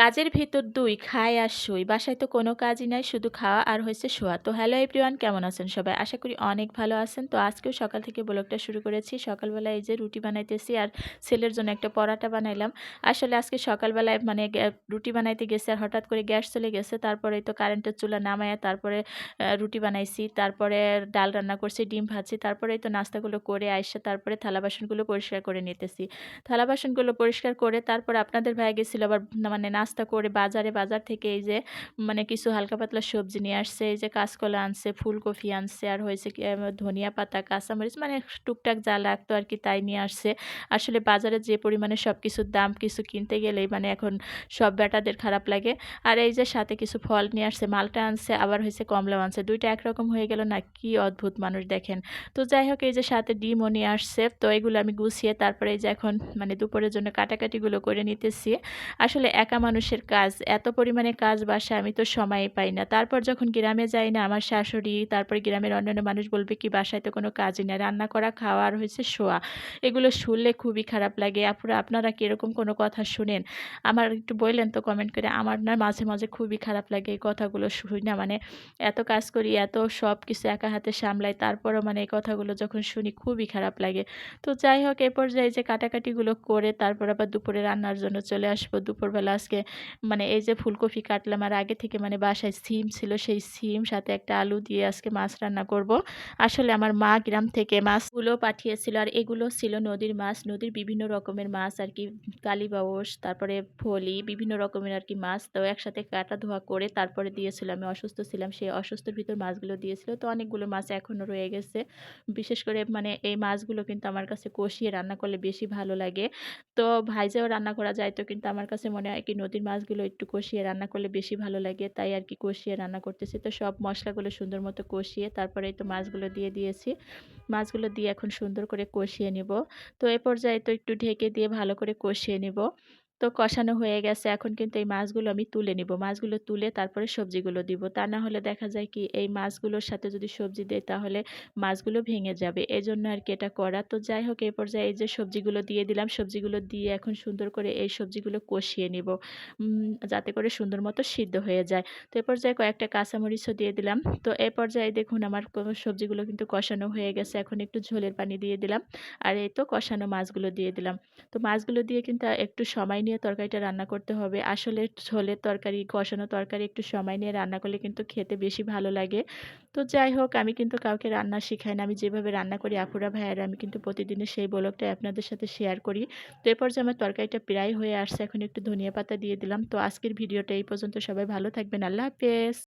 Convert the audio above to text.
কাজের ভেতর দুই, খায় আর শুই। বাসায় তো কোনো কাজই নাই, শুধু খাওয়া আর হয়েছে শোয়া। তো হ্যালো এভরিওয়ান, কেমন আছেন সবাই? আশা করি অনেক ভালো আছেন। তো আজকেও সকাল থেকে ব্লগটা শুরু করেছি। সকালবেলা এই যে রুটি বানাইতেছি আর ছেলের জন্য একটা পরাটা বানাইলাম। আসলে আজকে সকালবেলায় মানে রুটি বানাইতে গেছে আর হঠাৎ করে গ্যাস চলে গেছে। তারপরে তো কারেন্টের চুলা নামায় তারপরে রুটি বানাইছি। তারপরে ডাল রান্না করছি, ডিম ভাজছি তারপরে তো নাস্তাগুলো করে আইসে তারপরে থালা বাসনগুলো পরিষ্কার করে নিতেছি। থালা বাসনগুলো পরিষ্কার করে তারপর আপনাদের ভাই গেছিল আবার মানে নাস্তা করে বাজারে, বাজার থেকে এই যে মানে কিছু হালকা পাতলা সবজি নিয়ে আসছে, এই যে কাঁচকলা আনছে, ফুলকপি আনছে, আর হয়েছে কি ধনিয়া পাতা, কাঁচামরিচ মানে টুকটাক যা লাগতো আর কি তাই নিয়ে আসছে। আসলে বাজারে যে পরিমাণে সব কিছুর দাম কিছু কিনতে গেলেই মানে এখন সব বেটাদের খারাপ লাগে। আর এই যে সাথে কিছু ফল নিয়ে আসছে, মালটা আনছে, আবার হয়েছে কমলাও আনছে, দুইটা একরকম হয়ে গেল না, কি অদ্ভুত মানুষ দেখেন। তো যাই হোক, এই যে সাথে ডিমও নিয়ে আসছে, তো এগুলো আমি গুছিয়ে তারপরে এই যে এখন মানে দুপুরের জন্য কাটাকাটিগুলো করে নিতেছি। আসলে একা মানুষের কাজ, এত পরিমাণে কাজ বাসা আমি তো সময় পাই না। তারপর যখন গ্রামে যাই না, আমার শাশুড়ি, তারপর গ্রামের অন্যান্য মানুষ বলবে কি, বাসায় তো কোনো কাজই না রান্না করা, খাওয়া আর হয়েছে শোয়া। এগুলো শুনলে খুবই খারাপ লাগে। আপুরা, আপনারা কীরকম কোনো কথা শুনেন? আমার একটু বললেন তো কমেন্ট করে, আমার না মাঝে মাঝে খুবই খারাপ লাগে এই কথাগুলো শুনি। না মানে এত কাজ করি, এত সব কিছু একা হাতে সামলাই, তারপরও মানে এই কথাগুলো যখন শুনি খুবই খারাপ লাগে। তো যাই হোক, এ পর্যায়ে যে কাটাকাটিগুলো করে, তারপর আবার দুপুরে রান্নার জন্য চলে আসব। দুপুরবেলা আজকে মানে এই যে ফুলকপি কাটলাম আর আগে থেকে মানে বাসায় সিম ছিল, সেই সিম সাথে একটা আলু দিয়ে আজকে মাছ রান্না করব। আসলে আমার মা গ্রাম থেকে মাছগুলো পাঠিয়েছিল আর এগুলো ছিল নদীর মাছ, নদীর বিভিন্ন রকমের মাছ আর কি কালীবাউস তারপরে ফলি বিভিন্ন রকমের আর কি মাছ। তো একসাথে কাটা ধোয়া করে তারপরে দিয়েছিল, আমি অসুস্থ ছিলাম, সেই অসুস্থর ভিতর মাছগুলো দিয়েছিল। তো অনেকগুলো মাছ এখনও রয়ে গেছে। বিশেষ করে মানে এই মাছগুলো কিন্তু আমার কাছে কষিয়ে রান্না করলে বেশি ভালো লাগে। তো ভাইজেও রান্না করা যায়, তো কিন্তু আমার কাছে মনে হয় কি নদীর মাছগুলো একটু কষিয়ে রান্না করলে বেশি ভালো লাগে, তাই আর কি কষিয়ে রান্না করতেছি। তো সব মশলাগুলো সুন্দর মতো কষিয়ে তারপরে তো মাছগুলো দিয়ে দিয়েছি। মাছগুলো দিয়ে এখন সুন্দর করে কষিয়ে নিব। তো এ পর্যায়ে তো একটু ঢেকে দিয়ে ভালো করে কষিয়ে নিব। তো কষানো হয়ে গেছে। এখন কিন্তু এই মাছগুলো আমি তুলে নিব। মাছগুলো তুলে তারপরে সবজিগুলো দিব। তা না হলে দেখা যায় কি, এই মাছগুলোর সাথে যদি সবজি দেয় তাহলে মাছগুলো ভেঙে যাবে। এই জন্য আর কি এটা করা। তো যাই হোক, এই পর্যায়ে এই যে সবজিগুলো দিয়ে দিলাম, সবজিগুলো দিয়ে এখন সুন্দর করে এই সবজিগুলো কষিয়ে নিব। যাতে করে সুন্দর মতো সিদ্ধ হয়ে যায়। তো এ পর্যায়ে কয়েকটা কাঁচামরিচও দিয়ে দিলাম। তো এ পর্যায়ে দেখুন আমার সবজিগুলো কিন্তু কষানো হয়ে গেছে। এখন একটু ঝোলের পানি দিয়ে দিলাম। আর এই তো কষানো মাছগুলো দিয়ে দিলাম। তো মাছগুলো দিয়ে কিন্তু একটু সময় নিয়ে তরকারিটা রান্না করতে হবে। আসলে ঝোলের তরকারি, কষানো তরকারি একটু সময় নিয়ে রান্না করলে কিন্তু খেতে বেশি ভালো লাগে। তো যাই হোক, আমি কিন্তু কাউকে রান্না শিখাই না। আমি যেভাবে রান্না করি, আপুরা, ভাইয়ারা, আমি কিন্তু প্রতিদিনের সেই ব্লগটা আপনাদের সাথে শেয়ার করি। তো এরপর যে আমার তরকারিটা প্রায় হয়ে আসছে, এখন একটু ধনিয়া পাতা দিয়ে দিলাম। তো আজকের ভিডিওটা এই পর্যন্ত। সবাই ভালো থাকবেন। আল্লাহ হাফেজ।